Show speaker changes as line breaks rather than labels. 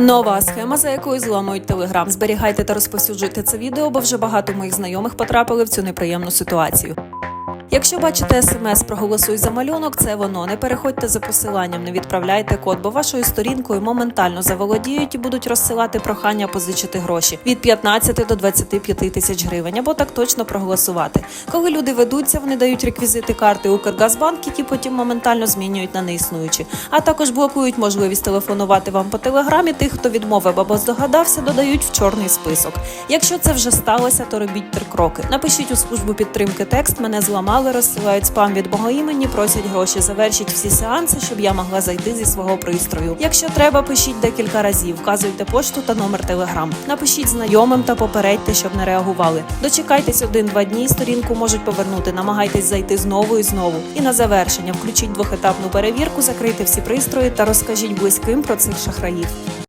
Нова схема, за якою зламують телеграм. Зберігайте та розповсюджуйте це відео, бо вже багато моїх знайомих потрапили в цю неприємну ситуацію. Якщо бачите смс проголосуй за малюнок, це воно. Не переходьте за посиланням, не відправляйте код, бо вашою сторінкою моментально заволодіють і будуть розсилати прохання позичити гроші від 15 до 25 тисяч гривень, або так точно проголосувати. Коли люди ведуться, вони дають реквізити карти Укргазбанк, які потім моментально змінюють на неіснуючі, а також блокують можливість телефонувати вам по телеграмі. Тих, хто відмовив або здогадався, додають в чорний список. Якщо це вже сталося, то робіть три кроки. Напишіть у службу підтримки текст. Мене зламали, розсилають спам від мого імені, просять гроші. Завершіть всі сеанси, щоб я могла зайти зі свого пристрою. Якщо треба, пишіть декілька разів. Вказуйте пошту та номер телеграм. Напишіть знайомим та попередьте, щоб не реагували. Дочекайтесь один-два дні. Сторінку можуть повернути. Намагайтесь зайти знову і знову. І на завершення включіть двохетапну перевірку, закрийте всі пристрої та розкажіть близьким про цих шахраїв.